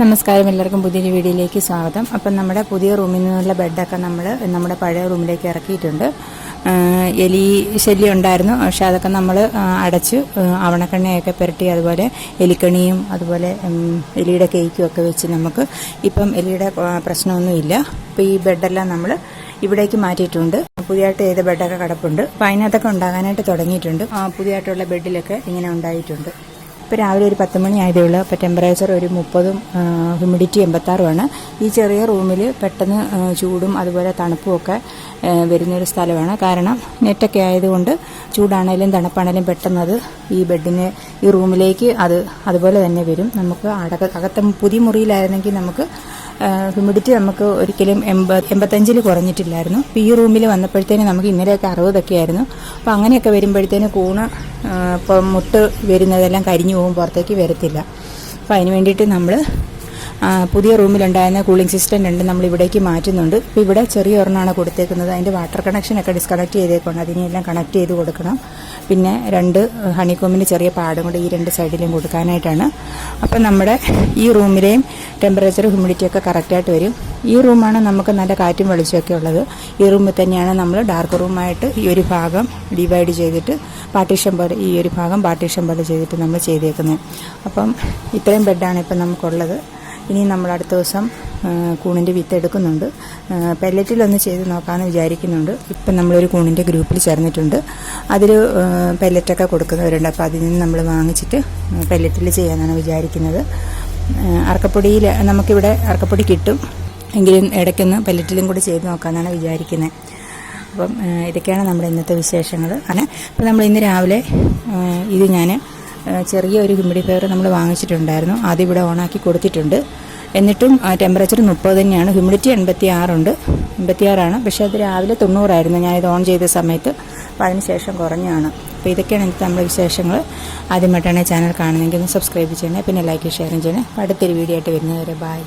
നമസ്കാരം. എല്ലാവർക്കും പുതിയൊരു വീഡിയോയിലേക്ക് സ്വാഗതം. അപ്പം നമ്മുടെ പുതിയ റൂമിൽ നിന്നുള്ള ബെഡൊക്കെ നമ്മൾ നമ്മുടെ പഴയ റൂമിലേക്ക് ഇറക്കിയിട്ടുണ്ട്. എലി ശല്യം ഉണ്ടായിരുന്നു. പക്ഷെ അതൊക്കെ നമ്മൾ അടച്ച് അവണക്കെണ്ണയൊക്കെ പുരട്ടി അതുപോലെ എലിക്കണിയും അതുപോലെ എലിയുടെ കേക്കും ഒക്കെ വെച്ച് നമുക്ക് ഇപ്പം എലിയുടെ പ്രശ്നമൊന്നും പ്രശ്നമൊന്നുമില്ല. അപ്പോൾ ഈ ബെഡെല്ലാം നമ്മൾ ഇവിടേക്ക് മാറ്റിയിട്ടുണ്ട്. പുതിയതായിട്ട് ചെയ്ത ബെഡൊക്കെ കിടപ്പുണ്ട്. അപ്പം അതിനകത്തൊക്കെ ഉണ്ടാകാനായിട്ട് തുടങ്ങിയിട്ടുണ്ട്. പുതിയതായിട്ടുള്ള ബെഡിലൊക്കെ ഇങ്ങനെ ഉണ്ടായിട്ടുണ്ട്. ഇപ്പോൾ രാവിലെ ഒരു പത്ത് മണി ആയതേ ഉള്ളൂ അപ്പോൾ ടെമ്പറേച്ചർ ഒരു മുപ്പതും ഹ്യൂമിഡിറ്റി എൺപത്താറുമാണ്. ഈ ചെറിയ റൂമിൽ പെട്ടെന്ന് ചൂടും അതുപോലെ തണുപ്പും ഒക്കെ വരുന്നൊരു സ്ഥലമാണ്. കാരണം നെറ്റൊക്കെ ആയതുകൊണ്ട് ചൂടാണേലും തണുപ്പാണേലും പെട്ടെന്ന് അത് ഈ ബെഡിന് ഈ റൂമിലേക്ക് അത് അതുപോലെ തന്നെ വരും. നമുക്ക് അടക അകത്തെ പുതിയ മുറിയിലായിരുന്നെങ്കിൽ നമുക്ക് ഹ്യൂമിഡിറ്റി നമുക്ക് ഒരിക്കലും എൺപത് എൺപത്തഞ്ചിൽ കുറഞ്ഞിട്ടില്ലായിരുന്നു. അപ്പോൾ ഈ റൂമിൽ വന്നപ്പോഴത്തേന് നമുക്ക് ഇന്നലെയൊക്കെ അറുപതൊക്കെ ആയിരുന്നു. അപ്പോൾ അങ്ങനെയൊക്കെ വരുമ്പോഴത്തേന് കൂണ് ഇപ്പം മുട്ട് വരുന്നതെല്ലാം കരിഞ്ഞു പോകും പുറത്തേക്ക് വരത്തില്ല. അപ്പോൾ അതിന് വേണ്ടിയിട്ട് നമ്മൾ പുതിയ റൂമിലുണ്ടായിരുന്ന കൂളിംഗ് സിസ്റ്റം രണ്ട് നമ്മൾ ഇവിടേക്ക് മാറ്റുന്നുണ്ട്. ഇപ്പോൾ ഇവിടെ ചെറിയ ഒരെണ്ണമാണ് കൊടുത്തേക്കുന്നത്. അതിന്റെ വാട്ടർ കണക്ഷനൊക്കെ ഡിസ്കണക്ട് ചെയ്തേക്കൊണ്ട് അതിനെല്ലാം കണക്ട് ചെയ്ത് കൊടുക്കണം. പിന്നെ രണ്ട് ഹണിക്കോമിന് ചെറിയ പാടും കൂടെ ഈ രണ്ട് സൈഡിലും കൊടുക്കാനായിട്ടാണ്. അപ്പം നമ്മുടെ ഈ റൂമിലെയും ടെമ്പറേച്ചർ ഹ്യൂമിഡിറ്റി ഒക്കെ കറക്റ്റായിട്ട് വരും. ഈ റൂമാണ് നമുക്ക് നല്ല കാറ്റും വെളിച്ചമൊക്കെ ഉള്ളത്. ഈ റൂമിൽ തന്നെയാണ് നമ്മൾ ഡാർക്ക് റൂമായിട്ട് ഈ ഒരു ഭാഗം ഡിവൈഡ് ചെയ്തിട്ട് പാർട്ടീഷൻ പോലെ ഈ ഒരു ഭാഗം പാർട്ടീഷൻ പോലെ ചെയ്തിട്ട് നമ്മൾ ചെയ്തേക്കുന്നത്. അപ്പം ഇത്രയും ബെഡാണ് ഇപ്പം നമുക്കുള്ളത്. ഇനി നമ്മൾ അടുത്ത ദിവസം കൂണിന്റെ വിത്ത് എടുക്കുന്നുണ്ട്. പെല്ലറ്റിലൊന്ന് ചെയ്ത് നോക്കാമെന്ന് വിചാരിക്കുന്നുണ്ട്. ഇപ്പം നമ്മളൊരു കൂണിന്റെ ഗ്രൂപ്പിൽ ചേർന്നിട്ടുണ്ട്. അതിൽ പെല്ലറ്റൊക്കെ കൊടുക്കുന്നവരുണ്ട്. അപ്പോൾ അതിൽ നിന്ന് നമ്മൾ വാങ്ങിച്ചിട്ട് പെല്ലറ്റിൽ ചെയ്യാനാണ് വിചാരിക്കുന്നത്. അറക്കപ്പൊടിയിൽ നമുക്കിവിടെ അറക്കപ്പൊടി കിട്ടും. എങ്കിലും ഇടയ്ക്കൊന്ന് പെല്ലറ്റിലും കൂടി ചെയ്ത് നോക്കാമെന്നാണ് വിചാരിക്കുന്നത് അപ്പം ഇതൊക്കെയാണ് നമ്മുടെ ഇന്നത്തെ വിശേഷങ്ങൾ അങ്ങനെ അപ്പം നമ്മൾ ഇന്ന് രാവിലെ ഇത് ഞാൻ ചെറിയ ഒരു ഹ്യൂമിഡിഫയർ നമ്മൾ വാങ്ങിച്ചിട്ടുണ്ടായിരുന്നു. അതിവിടെ ഓണാക്കി കൊടുത്തിട്ടുണ്ട്. എന്നിട്ടും ആ ടെമ്പറേച്ചർ മുപ്പത് തന്നെയാണ്. ഹ്യൂമിഡിറ്റി എൺപത്തി ആറുണ്ട് എൺപത്തി ആറാണ് പക്ഷേ അത് രാവിലെ തൊണ്ണൂറായിരുന്നു. ഇത് ഓൺ ചെയ്ത സമയത്ത്. അപ്പോൾ അതിന് ശേഷം കുറഞ്ഞാണ് അപ്പോൾ ഇതൊക്കെയാണ് എനിക്ക് നമ്മുടെ വിശേഷങ്ങൾ ആദ്യമായിട്ടാണ് ചാനൽ കാണുന്നതെങ്കിൽ ഒന്ന് സബ്സ്ക്രൈബ് ചെയ്യണേ. പിന്നെ ലൈക്ക് ഷെയറും ചെയ്യണേ. അടുത്തൊരു വീഡിയോ ആയിട്ട് വരുന്നതുവരെ ബൈ